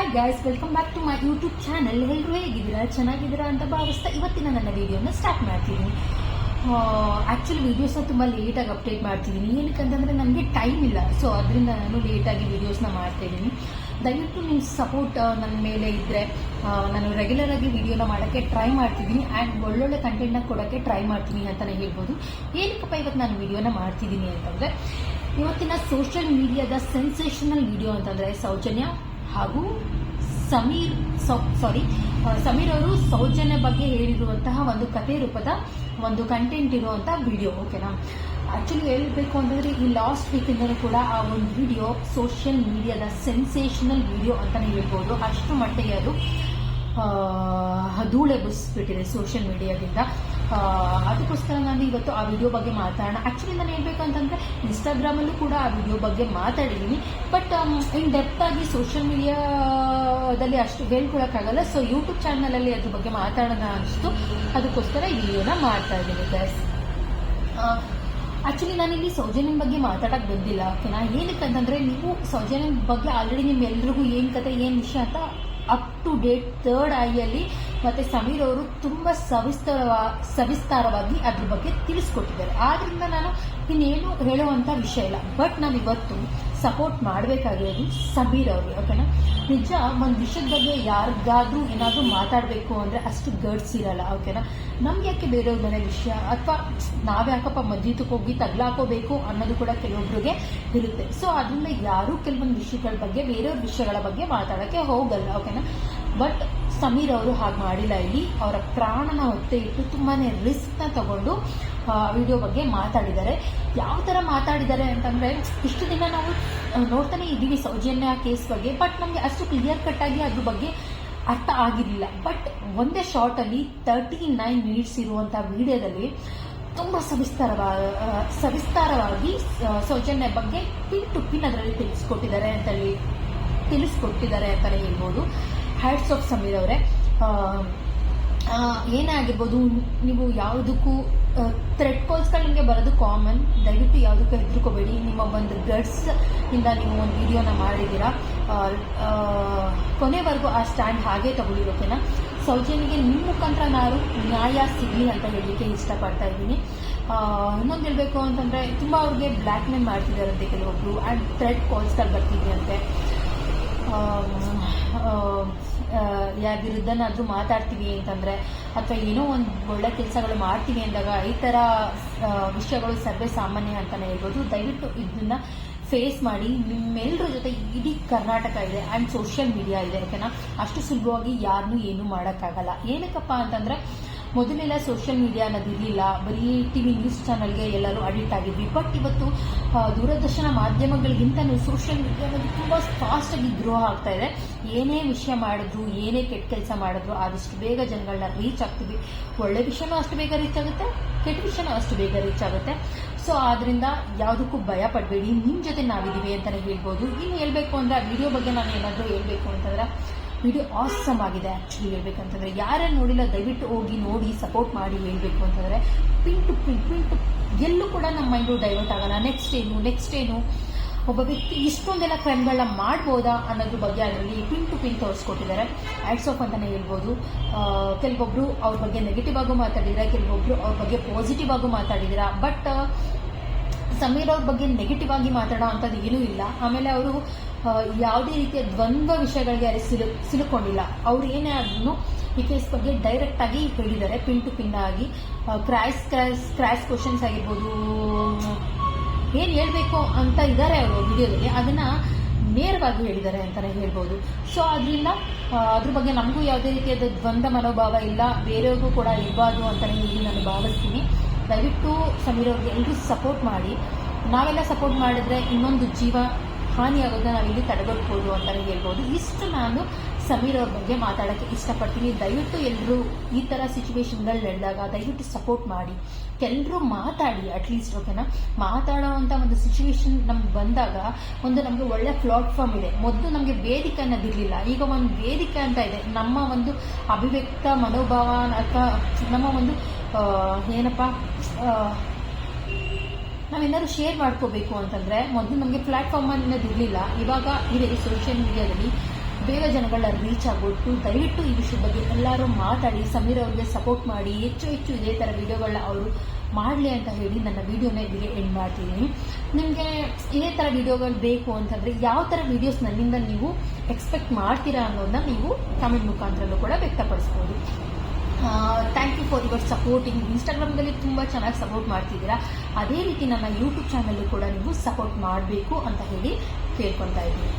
Hi guys welcome back to my YouTube channel ಎಲ್ಲರೂ ಹೇಗಿದ್ದೀರಾ? ಚೆನ್ನಾಗಿದ್ದೀರಾ ಅಂತ ಭಾವಿಸ್ತಾ ಇವತ್ತಿನ ನನ್ನ ವಿಡಿಯೋನ ಸ್ಟಾರ್ಟ್ ಮಾಡ್ತಿದ್ದೀನಿ ಆ್ಯಕ್ಚುಲಿ ವೀಡಿಯೋಸ್ನ ತುಂಬ ಲೇಟಾಗಿ ಅಪ್ಡೇಟ್ ಮಾಡ್ತಿದ್ದೀನಿ. ಏನಕ್ಕೆ ಅಂತಂದರೆ ನನಗೆ ಟೈಮ್ ಇಲ್ಲ. ಸೊ ಅದರಿಂದ ನಾನು ಲೇಟಾಗಿ ವೀಡಿಯೋಸ್ನ ಮಾಡ್ತಾ ಇದ್ದೀನಿ. ದಯವಿಟ್ಟು ನಿಮ್ಮ ಸಪೋರ್ಟ್ ನನ್ನ ಮೇಲೆ ಇದ್ದರೆ ನಾನು ರೆಗ್ಯುಲರ್ ಆಗಿ ವಿಡಿಯೋನ ಮಾಡೋಕ್ಕೆ ಟ್ರೈ ಮಾಡ್ತಿದ್ದೀನಿ. ಆ್ಯಂಡ್ ಒಳ್ಳೊಳ್ಳೆ ಕಂಟೆಂಟ್ನ ಕೊಡೋಕ್ಕೆ ಟ್ರೈ ಮಾಡ್ತೀನಿ ಅಂತಲೇ ಹೇಳ್ಬೋದು. ಏನಕ್ಕಪ್ಪ ಇವತ್ತು ನಾನು ವಿಡಿಯೋನ ಮಾಡ್ತಿದ್ದೀನಿ ಅಂತಂದರೆ, ಇವತ್ತಿನ ಸೋಷಿಯಲ್ ಮೀಡಿಯಾದ ಸೆನ್ಸೇಷನಲ್ ವಿಡಿಯೋ ಅಂತಂದರೆ ಸೌಜನ್ಯ. ಹಾಗೂ ಸಮೀರ್ ಸಾರಿ ಸಮೀರ್ ಅವರು ಸೌಜನ್ಯ ಬಗ್ಗೆ ಹೇಳಿರುವಂತಹ ಒಂದು ಕಥೆ ರೂಪದ ಒಂದು ಕಂಟೆಂಟ್ ಇರುವಂತಹ ವಿಡಿಯೋ ಓಕೆನಾ ಆಕ್ಚುಲಿ ಹೇಳ್ಬೇಕು ಅಂತಂದ್ರೆ ಈ ಲಾಸ್ಟ್ ವೀಕಿಂದಲೂ ಕೂಡ ಆ ಒಂದು ವಿಡಿಯೋ ಸೋಷಿಯಲ್ ಮೀಡಿಯಾದ ಸೆನ್ಸೇಷನಲ್ ವಿಡಿಯೋ ಅಂತಾನೆ ಹೇಳ್ಬೋದು. ಅಷ್ಟು ಮಟ್ಟಿಗೆ ಅದು ಧೂಳೆ ಧೂಳೆಬ್ಬಿಸ್ಬಿಟ್ಟಿದೆ ಸೋಷಿಯಲ್ ಮೀಡಿಯಾದಿಂದ ಅದಕ್ಕೋಸ್ಕರ ಇವತ್ತು ಆ ವಿಡಿಯೋ ಬಗ್ಗೆ ಮಾತಾಡೋಣ. ಆಕ್ಚುಲಿ ನಾನು ಹೇಳ್ಬೇಕು ಅಂತಂದ್ರೆ ಇನ್ಸ್ಟಾಗ್ರಾಮಲ್ಲೂ ಕೂಡ ಆ ವಿಡಿಯೋ ಬಗ್ಗೆ ಮಾತಾಡಿದ್ದೀನಿ ಬಟ್ ಇನ್ ಡೆಪ್ತ್ ಆಗಿ ಸೋಷಿಯಲ್ ಮೀಡಿಯಾದಲ್ಲಿ ಅಷ್ಟು ಹೇಳ್ಕೊಳಕ್ಕಾಗಲ್ಲ. ಸೊ ಯೂಟ್ಯೂಬ್ ಚಾನಲಲ್ಲಿ ಅದ್ರ ಬಗ್ಗೆ ಮಾತಾಡೋಣ ಅನಿಸ್ತು. ಅದಕ್ಕೋಸ್ಕರ ಈ ವಿಡಿಯೋನ ಮಾಡ್ತಾ ಇದ್ದೀನಿ ಗೈಸ್ ಆಕ್ಚುಲಿ ಇಲ್ಲಿ ಸೌಜನ್ಯನ ಬಗ್ಗೆ ಮಾತಾಡಕ್ ಬಂದಿಲ್ಲ. ಓಕೆನಾ ಏನಕ್ಕೆ ಅಂತಂದ್ರೆ ನೀವು ಸೌಜನ್ಯನ ಬಗ್ಗೆ ಆಲ್ರೆಡಿ ನಿಮ್ಮೆಲ್ರಿಗೂ ಏನ್ ಕತೆ, ಏನ್ ವಿಷಯ ಅಂತ ಅಪ್ ಟು ಡೇಟ್ ಥರ್ಡ್ ಐಯಲ್ಲಿ ಮತ್ತೆ ಸಮೀರ್ ಅವರು ತುಂಬಾ ಸವಿಸ್ತರ ಸವಿಸ್ತಾರವಾಗಿ ಅದ್ರ ಬಗ್ಗೆ ತಿಳಿಸ್ಕೊಟ್ಟಿದ್ದಾರೆ. ಆದ್ರಿಂದ ನಾನು ಇನ್ನೇನು ಹೇಳುವಂತ ವಿಷಯ ಇಲ್ಲ. ಬಟ್ ನಾನು ಇವತ್ತು ಸಪೋರ್ಟ್ ಮಾಡಬೇಕಾಗಿರೋದು ಸಮೀರ್ ಅವರು ಓಕೆನಾ ನಿಜ ಒಂದು ವಿಷಯದ ಬಗ್ಗೆ ಯಾರಿಗಾದ್ರೂ ಏನಾದರೂ ಮಾತಾಡಬೇಕು ಅಂದ್ರೆ ಅಷ್ಟು ಗಡ್ಸ್ ಇರಲ್ಲ ಓಕೆನಾ ನಮ್ಗೆ ಯಾಕೆ ಬೇರೆಯವ್ರ ಮನೆ ವಿಷಯ? ಅಥವಾ ನಾವ್ಯಾಕಪ್ಪ ಮದ್ಯತಕ್ಕೆ ಹೋಗಿ ತಗ್ಲಾಕೋಬೇಕು ಅನ್ನೋದು ಕೂಡ ಕೆಲವೊಬ್ರಿಗೆ ಇರುತ್ತೆ. ಸೊ ಅದರಿಂದ ಯಾರು ಕೆಲವೊಂದು ವಿಷಯಗಳ ಬಗ್ಗೆ, ಬೇರೆಯವ್ರ ವಿಷಯಗಳ ಬಗ್ಗೆ ಮಾತಾಡಕ್ಕೆ ಹೋಗಲ್ಲ ಓಕೆನಾ ಬಟ್ ಸಮೀರ್ ಅವರು ಹಾಗೆ ಮಾಡಿಲ್ಲ ಇಲ್ಲಿ. ಅವರ ಪ್ರಾಣನ ಒತ್ತೆ ಇಟ್ಟು ತುಂಬಾನೇ ರಿಸ್ಕ್ನ ತಗೊಂಡು ವಿಡಿಯೋ ಬಗ್ಗೆ ಮಾತಾಡಿದ್ದಾರೆ. ಯಾವ ತರ ಮಾತಾಡಿದ್ದಾರೆ ಅಂತಂದ್ರೆ ಇಷ್ಟು ದಿನ ನಾವು ನೋಡ್ತಾನೆ ಇದ್ದೀವಿ ಸೌಜನ್ಯ ಕೇಸ್ ಬಗ್ಗೆ ಬಟ್ ನಮಗೆ ಅಷ್ಟು ಕ್ಲಿಯರ್ ಕಟ್ ಆಗಿ ಅದ್ರ ಬಗ್ಗೆ ಅರ್ಥ ಆಗಿರಲಿಲ್ಲ. ಬಟ್ ಒಂದೇ ಶಾರ್ಟ್ ಅಲ್ಲಿ ತರ್ಟಿ ನೈನ್ ಮಿನಿಟ್ಸ್ ಇರುವಂತಹ ವಿಡಿಯೋದಲ್ಲಿ ತುಂಬಾ ಸವಿಸ್ತಾರವಾ ಆ, ಸವಿಸ್ತಾರವಾಗಿ ಸೌಜನ್ಯ ಬಗ್ಗೆ ಪಿನ್ ಟು ಪಿನ್ ಅದರಲ್ಲಿ ತಿಳಿಸ್ಕೊಟ್ಟಿದ್ದಾರೆ ಅಂತ ಹೇಳಿ ತಿಳಿಸ್ಕೊಟ್ಟಿದ್ದಾರೆ ಅಂತಾನೆ ಹೇಳ್ಬೋದು. ಹ್ಯಾಟ್ಸ್ ಆಫ್ ಸಮೀರ್ ಅವರೇ. ಆ, ಏನೇ ಆಗಿರ್ಬೋದು ನೀವು ಯಾವುದಕ್ಕೂ ಥ್ರೆಡ್ ಕಾಲ್ಸ್ಗಳು ನಿಮಗೆ ಬರೋದು ಕಾಮನ್ ದಯವಿಟ್ಟು ಯಾವುದಕ್ಕೂ ಹೆದರ್ಕೋಬೇಡಿ. ನಿಮ್ಮ ಒಂದು ಗಡ್ಸ್ ಇಂದ ನೀವು ಒಂದು ವಿಡಿಯೋನ ಮಾಡಿದ್ದೀರಾ. ಕೊನೆವರೆಗೂ ಆ ಸ್ಟ್ಯಾಂಡ್ ಹಾಗೆ ತಗೊಳ್ಳಿ ಓಕೆನಾ ಸೌಜನ್ಯಗೆ ನಿಮ್ಮ ಮುಖಾಂತರ ನಾನು ನ್ಯಾಯ ಸಿಗಲಿ ಅಂತ ಹೇಳಲಿಕ್ಕೆ ಇಷ್ಟಪಡ್ತಾ ಇದ್ದೀನಿ. ಇನ್ನೊಂದು ಹೇಳಬೇಕು ಅಂತಂದರೆ ತುಂಬ ಅವ್ರಿಗೆ ಬ್ಲ್ಯಾಕ್ ಮೇಲ್ ಮಾಡ್ತಿದ್ದಾರಂತೆ ಕೆಲವೊಬ್ರು. ಆ್ಯಂಡ್ ಥ್ರೆಡ್ ಕಾಲ್ಸ್ಗಳು ಬರ್ತಿದೆಯಂತೆ. ಯಾರ ವಿರುದ್ಧನಾದ್ರೂ ಮಾತಾಡ್ತೀವಿ ಅಂತಂದ್ರೆ, ಅಥವಾ ಏನೋ ಒಂದು ಒಳ್ಳೆ ಕೆಲಸಗಳು ಮಾಡ್ತೀವಿ ಅಂದಾಗ ಈ ತರ ವಿಷಯಗಳು ಸರ್ವೇ ಸಾಮಾನ್ಯ ಅಂತಾನೆ ಹೇಳ್ಬೋದು. ದಯವಿಟ್ಟು ಇದನ್ನ ಫೇಸ್ ಮಾಡಿ ನಿಮ್ಮೆಲ್ಲರ ಜೊತೆ ಇಡೀ ಕರ್ನಾಟಕ ಇದೆ ಅಂಡ್ ಸೋಷಿಯಲ್ ಮೀಡಿಯಾ ಇದೆ ಓಕೆನಾ ಅಷ್ಟು ಸುಲಭವಾಗಿ ಯಾರನ್ನೂ ಏನು ಮಾಡೋಕ್ಕಾಗಲ್ಲ. ಏನಕ್ಕಪ್ಪ ಅಂತಂದ್ರೆ ಮೊದಲೆಲ್ಲ ಸೋಷಿಯಲ್ ಮೀಡಿಯಾ ಅನ್ನೋದು ಇರಲಿಲ್ಲ ಬರೀ ಟಿವಿ ನ್ಯೂಸ್ ಚಾನಲ್ಗೆ ಎಲ್ಲರೂ ಅಡಿಕ್ಟ್ ಆಗಿದ್ವಿ. ಬಟ್ ಇವತ್ತು ದೂರದರ್ಶನ ಮಾಧ್ಯಮಗಳಿಗಿಂತನೂ ಸೋಷಿಯಲ್ ಮೀಡಿಯಾ ಅನ್ನೋದು ತುಂಬ ಫಾಸ್ಟಾಗಿ ಗ್ರೋ ಆಗ್ತಾ ಇದೆ. ಏನೇ ವಿಷಯ ಮಾಡಿದ್ರು, ಏನೇ ಕೆಟ್ಟ ಕೆಲಸ ಮಾಡಿದ್ರು, ಆದಷ್ಟು ಬೇಗ ಜನಗಳನ್ನ ರೀಚ್ ಆಗ್ತೀವಿ. ಒಳ್ಳೆ ವಿಷಯನೂ ಅಷ್ಟು ಬೇಗ ರೀಚ್ ಆಗುತ್ತೆ, ಕೆಟ್ಟ ವಿಷಯನೂ ಅಷ್ಟು ಬೇಗ ರೀಚ್ ಆಗುತ್ತೆ. ಸೊ ಆದ್ರಿಂದ ಯಾವುದಕ್ಕೂ ಭಯ ಪಡಬೇಡಿ. ನಿಮ್ಮ ಜೊತೆ ನಾವಿದ್ದೀವಿ ಅಂತಲೇ ಹೇಳ್ಬೋದು. ಇನ್ನು ಹೇಳ್ಬೇಕು ಅಂದ್ರೆ ವಿಡಿಯೋ ಬಗ್ಗೆ ನಾನು ಏನಾದರೂ ಹೇಳ್ಬೇಕು ಅಂತಂದ್ರೆ ವಿಡಿಯೋ ಆಸಮ್ ಆಗಿದೆ ಆ್ಯಕ್ಚುಲಿ ಹೇಳ್ಬೇಕಂತಂದ್ರೆ. ಯಾರೇ ನೋಡಿಲ್ಲ, ದಯವಿಟ್ಟು ಹೋಗಿ ನೋಡಿ ಸಪೋರ್ಟ್ ಮಾಡಿ ಹೇಳ್ಬೇಕು ಅಂತಂದ್ರೆ ಪಿನ್ ಟು ಪಿನ್ ಪಿನ್ ಎಲ್ಲೂ ಕೂಡ ನಮ್ಮ ಮೈಂಡು ಡೈವರ್ಟ್ ಆಗಲ್ಲ. ನೆಕ್ಸ್ಟ್ ಏನು ನೆಕ್ಸ್ಟ್ ಏನು? ಒಬ್ಬ ವ್ಯಕ್ತಿ ಇಷ್ಟೊಂದೆಲ್ಲ ಕ್ರೈಮ್ಗಳನ್ನ ಮಾಡ್ಬೋದಾ ಅನ್ನೋದ್ರ ಬಗ್ಗೆ ಅದರಲ್ಲಿ ಪಿನ್ ಟು ಪಿನ್ ತೋರಿಸ್ಕೊಟ್ಟಿದ್ದಾರೆ. ಆ್ಯಡ್ಸ್ ಆಫ್ ಅಂತಾನೆ ಹೇಳ್ಬೋದು. ಕೆಲವೊಬ್ರು ಅವ್ರ ಬಗ್ಗೆ ನೆಗೆಟಿವ್ ಆಗು ಮಾತಾಡಿದ್ರೆ, ಕೆಲವೊಬ್ರು ಅವ್ರ ಬಗ್ಗೆ ಪಾಸಿಟಿವ್ ಆಗು ಮಾತಾಡಿದಿರ. ಬಟ್ ಸಮೀರ್ ಅವ್ರ ಬಗ್ಗೆ ನೆಗೆಟಿವ್ ಆಗಿ ಮಾತಾಡೋ ಅಂಥದ್ದು ಏನೂ ಇಲ್ಲ. ಆಮೇಲೆ ಅವರು ಯಾವುದೇ ರೀತಿಯ ದ್ವಂದ್ವ ವಿಷಯಗಳಿಗೆ ಯಾರು ಸಿಲು, ಸಿಲುಕೊಂಡಿಲ್ಲ. ಅವ್ರು ಏನೇ ಆದ್ರೂ ಈ ಕೇಸ್ ಬಗ್ಗೆ ಡೈರೆಕ್ಟ್ ಆಗಿ ಹೇಳಿದ್ದಾರೆ, ಪಿನ್ ಟು ಪಿನ್ ಆಗಿ. ಕ್ರ್ಯಾಶ್ ಕ್ರ್ಯಾಶ್ ಕ್ರ್ಯಾಶ್ ಕ್ವಶನ್ಸ್ ಆಗಿರ್ಬೋದು, ಏನು ಹೇಳಬೇಕು ಅಂತ ಇದ್ದಾರೆ ಅವರು ವಿಡಿಯೋದಲ್ಲಿ. ಅದನ್ನ ನೇರವಾಗಿ ಹೇಳಿದ್ದಾರೆ ಅಂತಲೇ ಹೇಳ್ಬೋದು. ಸೊ ಅದರಿಂದ ಅದ್ರ ಬಗ್ಗೆ ನಮಗೂ ಯಾವುದೇ ರೀತಿಯಾದ ದ್ವಂದ್ವ ಮನೋಭಾವ ಇಲ್ಲ. ಬೇರೆಯವ್ರಿಗೂ ಕೂಡ ಇರಬಾರ್ದು ಅಂತಲೇ ಹೇಳಿ ನಾನು ಭಾವಿಸ್ತೀನಿ. ದಯವಿಟ್ಟು ಸಮೀರ್ ಅವ್ರಿಗೆ ಎಲ್ಲರೂ ಸಪೋರ್ಟ್ ಮಾಡಿ. ನಾವೆಲ್ಲ ಸಪೋರ್ಟ್ ಮಾಡಿದ್ರೆ ಇನ್ನೊಂದು ಜೀವ ಹಾನಿಯಾಗೋದನ್ನ ಇಲ್ಲಿ ತಡೆಗಟ್ಬೋದು ಅಂತಲೇ ಹೇಳ್ಬೋದು. ಇಷ್ಟು ನಾನು ಸಮೀರ್ ಅವ್ರ ಬಗ್ಗೆ ಮಾತಾಡೋಕ್ಕೆ ಇಷ್ಟಪಡ್ತೀನಿ. ದಯವಿಟ್ಟು ಎಲ್ಲರೂ ಈ ಥರ ಸಿಚುವೇಶನ್ಗಳು ನಡೆದಾಗ ದಯವಿಟ್ಟು ಸಪೋರ್ಟ್ ಮಾಡಿ. ಎಲ್ಲರೂ ಮಾತಾಡಿ ಅಟ್ಲೀಸ್ಟ್ ಓಕೆನಾ ಮಾತಾಡೋವಂಥ ಒಂದು ಸಿಚುವೇಶನ್ ನಮ್ಗೆ ಬಂದಾಗ ಒಂದು ನಮಗೆ ಒಳ್ಳೆ ಪ್ಲಾಟ್ಫಾರ್ಮ್ ಇದೆ. ಮೊದಲು ನಮಗೆ ವೇದಿಕೆ ಅನ್ನೋದಿರಲಿಲ್ಲ ಈಗ ಒಂದು ವೇದಿಕೆ ಅಂತ ಇದೆ. ನಮ್ಮ ಒಂದು ಅಭಿವ್ಯಕ್ತ ಮನೋಭಾವ ಅಥವಾ ನಮ್ಮ ಒಂದು ಏನಪ್ಪ ನಾವೇನಾದ್ರು ಶೇರ್ ಮಾಡ್ಕೋಬೇಕು ಅಂತಂದ್ರೆ ಮೊದಲು ನಮಗೆ ಪ್ಲಾಟ್ಫಾರ್ಮ್ ಅನ್ನೋದು ಇರಲಿಲ್ಲ. ಇವಾಗ ಇದೆ ಸೋಷಿಯಲ್ ಮೀಡಿಯಾದಲ್ಲಿ ಬೇಗ ಜನಗಳ ರೀಚ್ ಆಗ್ಬಿಟ್ಟು ದಯವಿಟ್ಟು ಈ ವಿಷಯದ ಬಗ್ಗೆ ಎಲ್ಲರೂ ಮಾತಾಡಿ, ಸಮೀರ್ ಅವ್ರಿಗೆ ಸಪೋರ್ಟ್ ಮಾಡಿ, ಹೆಚ್ಚು ಹೆಚ್ಚು ಇದೇ ಥರ ವಿಡಿಯೋಗಳನ್ನ ಅವರು ಮಾಡಲಿ ಅಂತ ಹೇಳಿ ನನ್ನ ವಿಡಿಯೋನ ಇಲ್ಲಿಗೆ ಎಂಡ್ ಮಾಡ್ತೀನಿ. ನಿಮಗೆ ಇದೇ ಥರ ವಿಡಿಯೋಗಳು ಬೇಕು ಅಂತಂದರೆ ಯಾವ ಥರ ವಿಡಿಯೋಸ್ ನನ್ನಿಂದ ನೀವು ಎಕ್ಸ್ಪೆಕ್ಟ್ ಮಾಡ್ತೀರಾ ಅನ್ನೋದನ್ನ ನೀವು ಕಮೆಂಟ್ ಮುಖಾಂತರಲ್ಲೂ ಕೂಡ ವ್ಯಕ್ತಪಡಿಸ್ಬೋದು. Thank you for your supporting ಇನ್ಸ್ಟಾಗ್ರಾಮ್ದಲ್ಲಿ ತುಂಬ ಚೆನ್ನಾಗಿ ಸಪೋರ್ಟ್ ಮಾಡ್ತಿದ್ದೀರಾ. ಅದೇ ರೀತಿ ನನ್ನ ಯೂಟ್ಯೂಬ್ ಚಾನಲ್ಲು ಕೂಡ ನೀವು ಸಪೋರ್ಟ್ ಮಾಡಬೇಕು ಅಂತ ಹೇಳಿ ಕೇಳ್ಕೊತಾ ಇದ್ದೀನಿ.